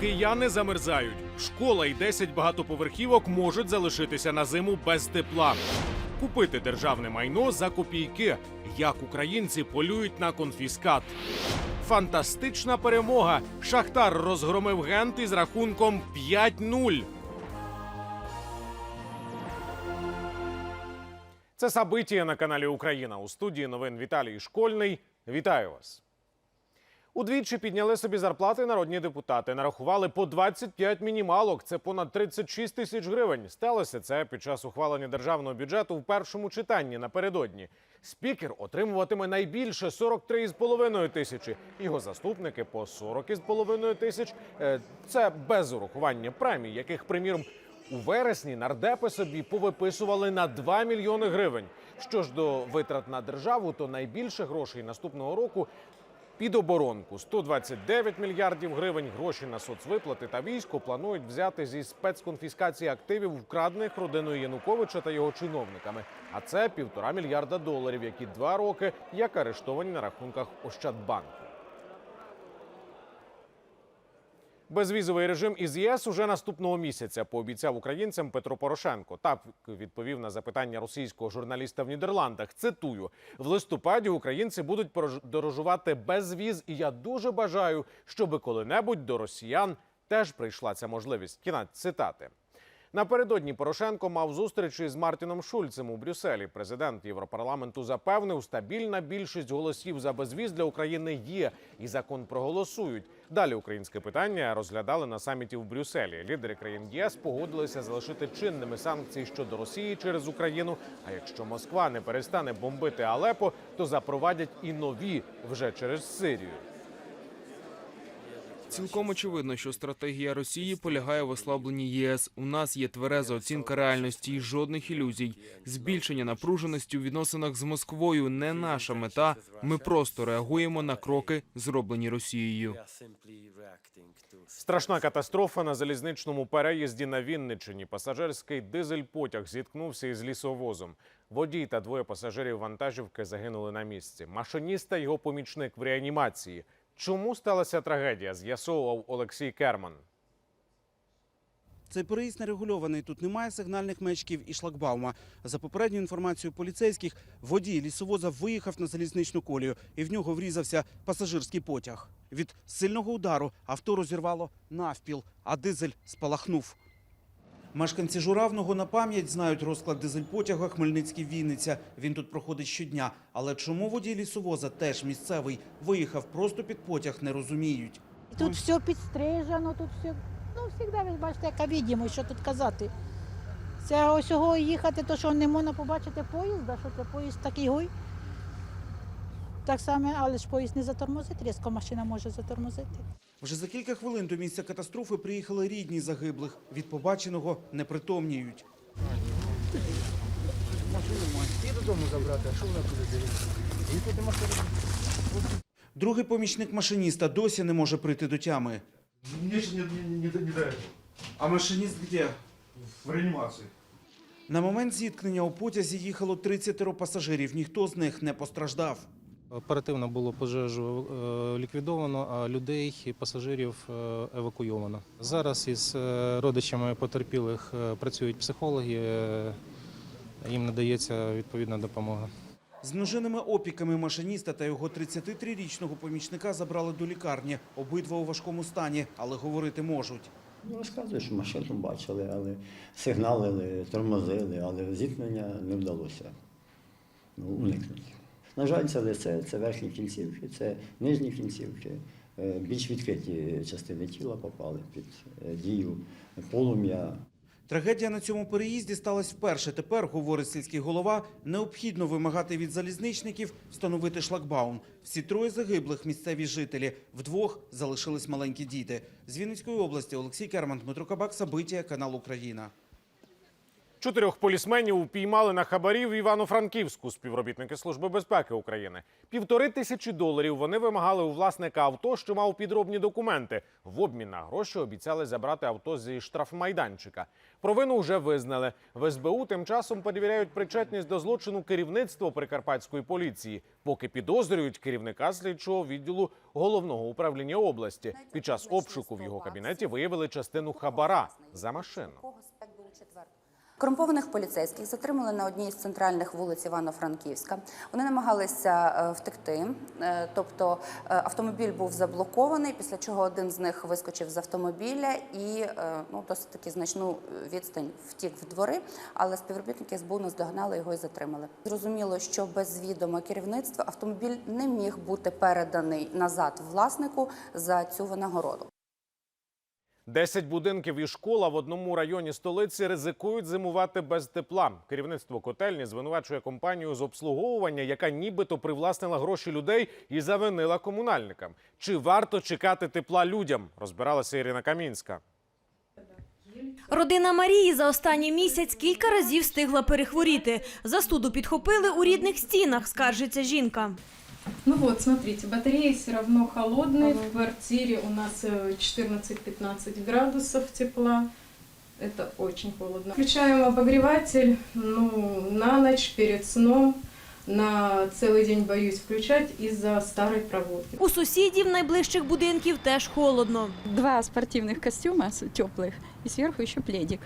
Кияни замерзають. Школа і 10 багатоповерхівок можуть залишитися на зиму без тепла. Купити державне майно за копійки. Як українці полюють на конфіскат. Фантастична перемога. Шахтар розгромив Гент із рахунком 5-0. Це Сабитія на каналі Україна. У студії новин Віталій Школьний. Вітаю вас. Удвічі підняли собі зарплати народні депутати. Нарахували по 25 мінімалок. Це понад 36 тисяч гривень. Сталося це під час ухвалення державного бюджету в першому читанні напередодні. Спікер отримуватиме найбільше 43,5 тисячі. Його заступники по 40,5 тисяч. Е, Це без урахування премій, яких, приміром, у вересні нардепи собі повиписували на 2 мільйони гривень. Що ж до витрат на державу, то найбільше грошей наступного року під оборонку 129 мільярдів гривень. Гроші на соцвиплати та військо планують взяти зі спецконфіскації активів, вкрадених родиною Януковича та його чиновниками. А це півтора мільярда доларів, які два роки як арештовані на рахунках Ощадбанку. Безвізовий режим із ЄС уже наступного місяця пообіцяв українцям Петро Порошенко. Так відповів на запитання російського журналіста в Нідерландах. Цитую: в листопаді українці будуть подорожувати без віз, і я дуже бажаю, щоби коли-небудь до росіян теж прийшла ця можливість. Кінець цитати. Напередодні Порошенко мав зустріч із Мартіном Шульцем у Брюсселі. Президент Європарламенту запевнив, стабільна більшість голосів за безвіз для України є, і закон проголосують. Далі українське питання розглядали на саміті в Брюсселі. Лідери країн ЄС погодилися залишити чинними санкції щодо Росії через Україну. А якщо Москва не перестане бомбити Алепо, то запровадять і нові вже через Сирію. Цілком очевидно, що стратегія Росії полягає в ослабленні ЄС. У нас є твереза оцінка реальності і жодних ілюзій. Збільшення напруженості у відносинах з Москвою не наша мета. Ми просто реагуємо на кроки, зроблені Росією. Страшна катастрофа на залізничному переїзді на Вінниччині. Пасажирський дизель-потяг зіткнувся із лісовозом. Водій та двоє пасажирів вантажівки загинули на місці. Машиніст та його помічник в реанімації. Чому сталася трагедія? З'ясовував Олексій Керман. Цей переїзд нерегульований. Тут немає сигнальних маячків і шлагбаума. За попередньою інформацією поліцейських, водій лісовоза виїхав на залізничну колію і в нього врізався пасажирський потяг. Від сильного удару авто розірвало навпіл, а дизель спалахнув. Мешканці Журавного на пам'ять знають розклад дизель-потяга Хмельницький-Вінниця. Він тут проходить щодня. Але чому водій лісовоза, теж місцевий, виїхав просто під потяг, не розуміють. Тут все підстрижено, тут все. Ну, завжди ви бачите, яка відімость, що тут казати. Це ось його їхати, то що не можна побачити поїзда, що це поїзд такий гой. Так само, але ж поїзд не затормозить, різко машина може затормозити. Вже за кілька хвилин до місця катастрофи приїхали рідні загиблих. Від побаченого не притомніють. Другий помічник машиніста досі не може прийти до тями. Мне же не, не, не, не до этого. А машиніст де? В реанимации. На момент зіткнення у потязі їхало 30 пасажирів. Ніхто з них не постраждав. Оперативно було пожежу е, ліквідовано, а людей і пасажирів е, евакуйовано. Зараз із е, родичами потерпілих працюють психологи, їм надається відповідна допомога. З множинними опіками машиніста та його 33-річного помічника забрали до лікарні. Обидва у важкому стані, але говорити можуть. Ну, розказують, що машину бачили, але сигналили, тормозили, але зіткнення не вдалося ну, уникнути. На жаль, це лице, це верхні кінцівки, це нижні кінцівки. Е, Більш відкриті частини тіла попали під е, дію полум'я. Трагедія на цьому переїзді сталася вперше. Тепер, говорить сільський голова, необхідно вимагати від залізничників встановити шлагбаум. Всі троє загиблих місцеві жителі. Вдвох залишились маленькі діти. З Вінницької області Олексій Керман, Дмитро Кабак, Сабитія, канал Україна. Чотирьох полісменів упіймали на хабарі в Івано-Франківську співробітники Служби безпеки України. Півтори тисячі доларів вони вимагали у власника авто, що мав підробні документи. В обмін на гроші обіцяли забрати авто зі штрафмайданчика. Провину вже визнали. В СБУ тим часом перевіряють причетність до злочину керівництва прикарпатської поліції, поки підозрюють керівника слідчого відділу головного управління області. Під час обшуку в його кабінеті виявили частину хабара за машину. Корумпованих поліцейських затримали на одній з центральних вулиць Івано-Франківська. Вони намагалися е, втекти, е, тобто е, автомобіль був заблокований, після чого один з них вискочив з автомобіля і ну, досить таки значну відстань втік в двори, але співробітники СБУ наздогнали його і затримали. Зрозуміло, що без відома керівництва автомобіль не міг бути переданий назад власнику за цю винагороду. Десять будинків і школа в одному районі столиці ризикують зимувати без тепла. Керівництво котельні звинувачує компанію з обслуговування, яка нібито привласнила гроші людей і завинила комунальникам. Чи варто чекати тепла людям? Розбиралася Ірина Камінська. Родина Марії за останній місяць кілька разів встигла перехворіти. Застуду підхопили у рідних стінах, скаржиться жінка. Ну вот, смотрите, батареи все равно холодные. В квартире у нас э, 14-15 градусов тепла. Это очень холодно. Включаем обогреватель, ну, на ночь перед сном. На целый день боюсь включать из-за старой проводки. У сусідів найближчих будинків теж холодно. Два спортивных костюма с- теплых и сверху еще пледик.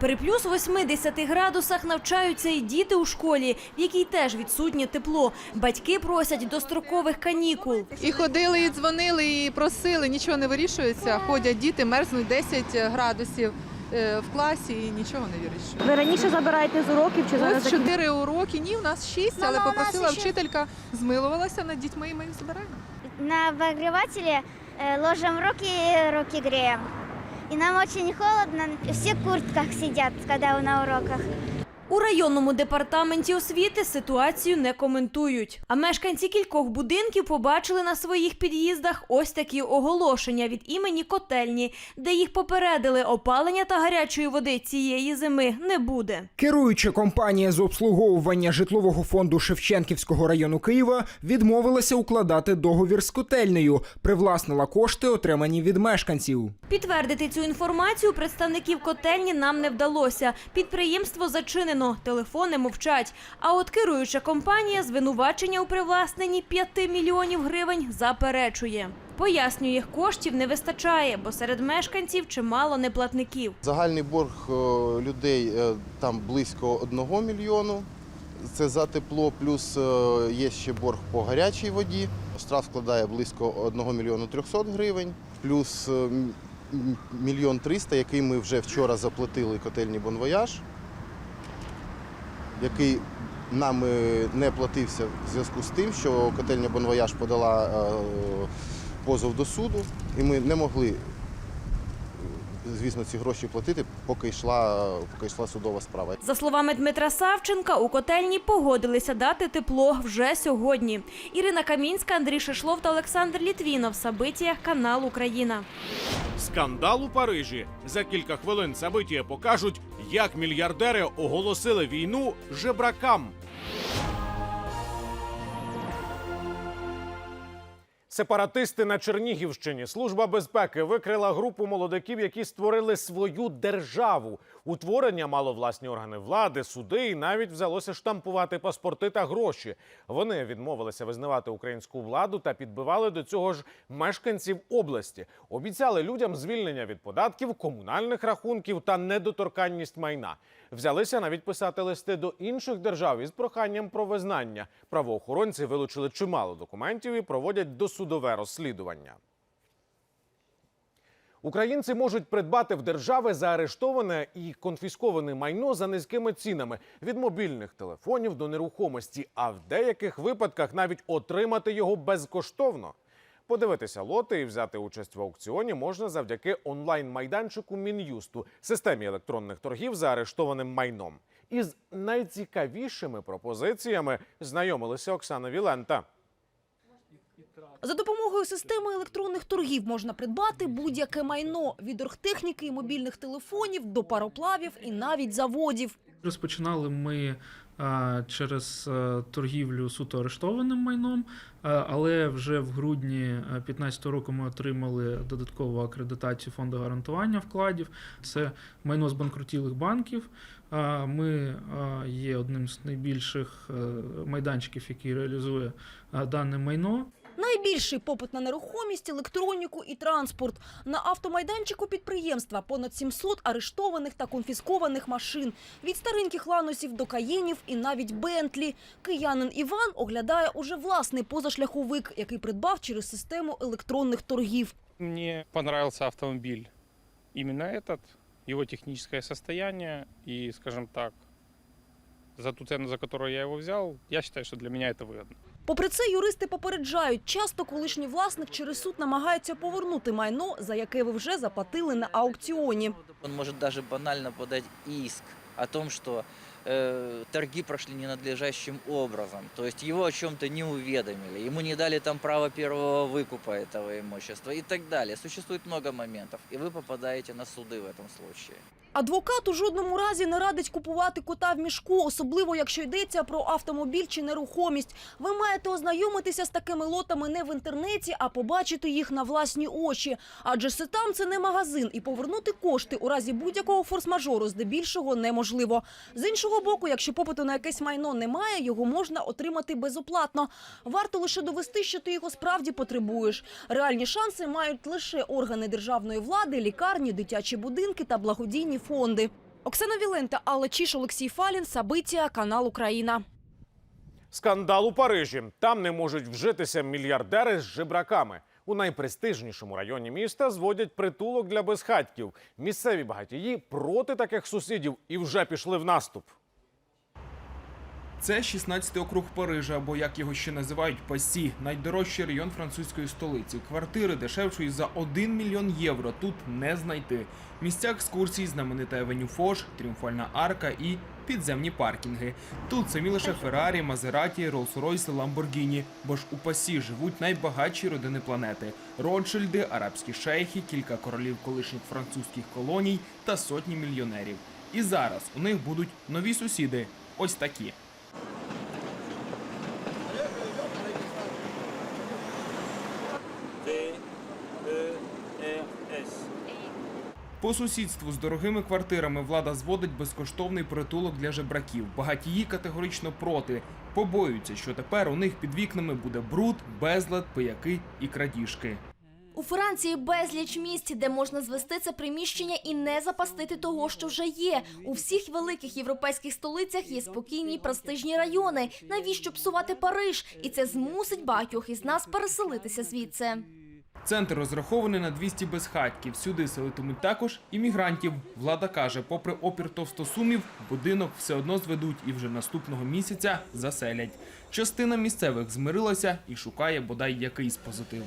При плюс 80 градусах навчаються і діти у школі, в якій теж відсутнє тепло. Батьки просять дострокових канікул. І ходили, і дзвонили, і просили, нічого не вирішується. Ходять діти, мерзнуть 10 градусів е, в класі і нічого не вирішують. Ви раніше забираєте з уроків чи Ось 4 уроки, ні, у нас 6, але попросила вчителька, змилувалася над дітьми, і ми їх збираємо. На обогревателе э, ложим руки и руки греем. И нам очень холодно, все в куртках сидят, когда на уроках. У районному департаменті освіти ситуацію не коментують. А мешканці кількох будинків побачили на своїх під'їздах ось такі оголошення від імені котельні, де їх попередили, опалення та гарячої води цієї зими не буде. Керуюча компанія з обслуговування житлового фонду Шевченківського району Києва відмовилася укладати договір з котельнею, привласнила кошти, отримані від мешканців. Підтвердити цю інформацію представників котельні нам не вдалося. Підприємство зачинено, телефони мовчать. А от керуюча компанія звинувачення у привласненні 5 мільйонів гривень заперечує. Пояснює, коштів не вистачає, бо серед мешканців чимало неплатників. Загальний борг е, людей е, там близько 1 мільйону. Це за тепло, плюс е, є ще борг по гарячій воді. Штраф складає близько 1 мільйону 300 гривень, плюс мільйон 300, який ми вже вчора заплатили котельні Бонвояж, який нам е, не платився в зв'язку з тим, що котельня Бонвояж подала е, позов до суду, і ми не могли звісно, ці гроші платити, поки йшла, поки йшла судова справа. За словами Дмитра Савченка, у котельні погодилися дати тепло вже сьогодні. Ірина Камінська, Андрій Шишлов та Олександр Літвінов. Сабитія, канал Україна. Скандал у Парижі. За кілька хвилин Сабитія покажуть, як мільярдери оголосили війну жебракам. Сепаратисти на Чернігівщині. Служба безпеки викрила групу молодиків, які створили свою державу. Утворення мало власні органи влади, суди і навіть взялося штампувати паспорти та гроші. Вони відмовилися визнавати українську владу та підбивали до цього ж мешканців області. Обіцяли людям звільнення від податків, комунальних рахунків та недоторканність майна. Взялися навіть писати листи до інших держав із проханням про визнання. Правоохоронці вилучили чимало документів і проводять досудове розслідування. Українці можуть придбати в держави заарештоване і конфісковане майно за низькими цінами від мобільних телефонів до нерухомості, а в деяких випадках навіть отримати його безкоштовно. Подивитися лоти і взяти участь в аукціоні можна завдяки онлайн-майданчику Мін'юсту, системі електронних торгів за арештованим майном. Із найцікавішими пропозиціями знайомилися Оксана Вілента. За допомогою системи електронних торгів можна придбати будь-яке майно від оргтехніки і мобільних телефонів до пароплавів і навіть заводів. Розпочинали ми через торгівлю суто арештованим майном, але вже в грудні 2015 року ми отримали додаткову акредитацію фонду гарантування вкладів. Це майно з банкрутілих банків. Ми є одним з найбільших е, майданчиків, який реалізує дане майно. Найбільший попит на нерухомість, електроніку і транспорт. На автомайданчику підприємства понад 700 арештованих та конфіскованих машин. Від стареньких ланосів до каєнів і навіть Бентлі. Киянин Іван оглядає уже власний позашляховик, який придбав через систему електронних торгів. Мне понравился автомобиль. Именно этот, его техническое состояние и, скажем так, за ту цену, за которую я его взял, я считаю, что для меня это выгодно. Попри це, юристи попереджають, часто колишній власник через суд намагається повернути майно, за яке ви вже заплатили на аукціоні. Он может даже банально подать иск о том, что э, торги прошли ненадлежащим образом. То есть его о чем-то не уведомили, ему не дали там право первого выкупа этого имущества и так далее. Существует много моментов, и вы попадаете на суды в этом случае. Адвокат у жодному разі не радить купувати кота в мішку, особливо якщо йдеться про автомобіль чи нерухомість. Ви маєте ознайомитися з такими лотами не в інтернеті, а побачити їх на власні очі. Адже сетам це не магазин, і повернути кошти у разі будь-якого форс-мажору здебільшого неможливо. З іншого боку, якщо попиту на якесь майно немає, його можна отримати безоплатно. Варто лише довести, що ти його справді потребуєш. Реальні шанси мають лише органи державної влади, лікарні, дитячі будинки та благодійні фонди. Оксана Вілента, Алла Чіш, Олексій Фалін, Сабиття, канал Україна. Скандал у Парижі. Там не можуть вжитися мільярдери з жебраками. У найпрестижнішому районі міста зводять притулок для безхатьків. Місцеві багатії проти таких сусідів і вже пішли в наступ. Це 16-й округ Парижа, або як його ще називають Пасі, найдорожчий район французької столиці. Квартири дешевшої за 1 мільйон євро тут не знайти. Місця екскурсій, знаменита Евеню Фош, Тріумфальна арка і підземні паркінги. Тут самі лише Феррарі, Мазераті, Роллс-Ройси, Ламборгіні. Бо ж у Пасі живуть найбагатші родини планети: Ротшильди, арабські шейхи, кілька королів колишніх французьких колоній та сотні мільйонерів. І зараз у них будуть нові сусіди. Ось такі. По сусідству з дорогими квартирами влада зводить безкоштовний притулок для жебраків. Багатії категорично проти. Побоюються, що тепер у них під вікнами буде бруд, безлад, пияки і крадіжки. У Франції безліч місць, де можна звести це приміщення і не запастити того, що вже є. У всіх великих європейських столицях є спокійні престижні райони. Навіщо псувати Париж? І це змусить багатьох із нас переселитися звідси. Центр розрахований на 200 безхатьків. Сюди селитимуть також іммігрантів. Влада каже, попри опір товстосумів, будинок все одно зведуть і вже наступного місяця заселять. Частина місцевих змирилася і шукає бодай якийсь позитив.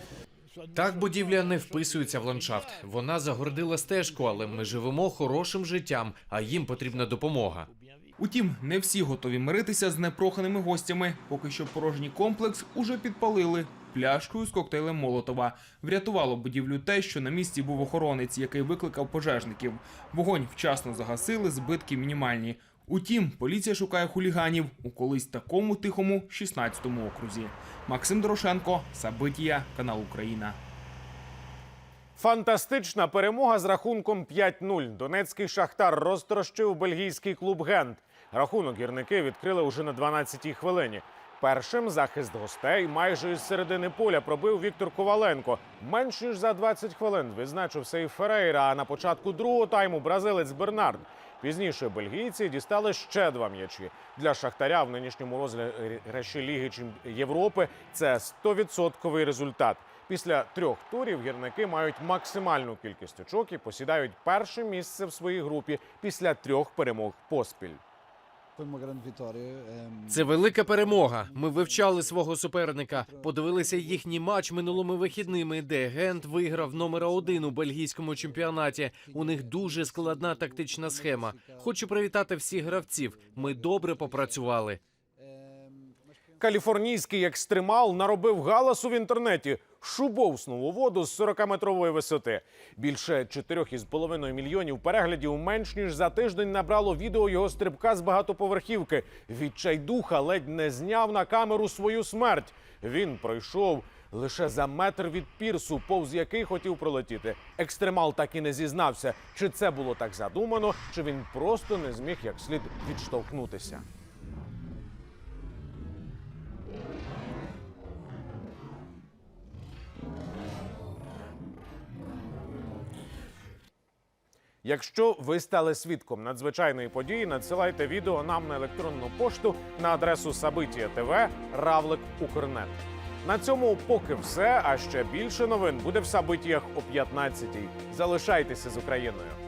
Так будівля не вписується в ландшафт. Вона загородила стежку, але ми живемо хорошим життям, а їм потрібна допомога. Утім, не всі готові миритися з непроханими гостями. Поки що порожній комплекс уже підпалили пляшкою з коктейлем Молотова. Врятувало будівлю те, що на місці був охоронець, який викликав пожежників. Вогонь вчасно загасили, збитки мінімальні. Утім, поліція шукає хуліганів у колись такому тихому 16-му окрузі. Максим Дорошенко, Сабитія, канал Україна. Фантастична перемога з рахунком 5-0. Донецький шахтар розтрощив бельгійський клуб Гент. Рахунок гірники відкрили уже на 12-й хвилині. Першим захист гостей майже із середини поля пробив Віктор Коваленко. Менш ніж за 20 хвилин відзначив Сейф Ферейра. А на початку другого тайму бразилець Бернард. Пізніше бельгійці дістали ще два м'ячі. Для шахтаря в нинішньому розіграші Ліги Європи це 100% результат. Після трьох турів гірники мають максимальну кількість очок і посідають перше місце в своїй групі після трьох перемог поспіль. Це велика перемога. Ми вивчали свого суперника, подивилися їхній матч минулими вихідними, де Гент виграв номера один у бельгійському чемпіонаті. У них дуже складна тактична схема. Хочу привітати всіх гравців. Ми добре попрацювали. Каліфорнійський екстремал наробив галасу в інтернеті, шубовснув у воду з 40-метрової висоти. Більше 4,5 мільйонів переглядів менш ніж за тиждень набрало відео його стрибка з багатоповерхівки. Відчайдуха ледь не зняв на камеру свою смерть. Він пройшов лише за метр від пірсу, повз який хотів пролетіти. Екстремал так і не зізнався, чи це було так задумано, чи він просто не зміг як слід відштовхнутися. Якщо ви стали свідком надзвичайної події, надсилайте відео нам на електронну пошту на адресу Сабитія ТВ Равлик Укрнет. На цьому поки все. А ще більше новин буде в Сабитіях о 15-й. Залишайтеся з Україною.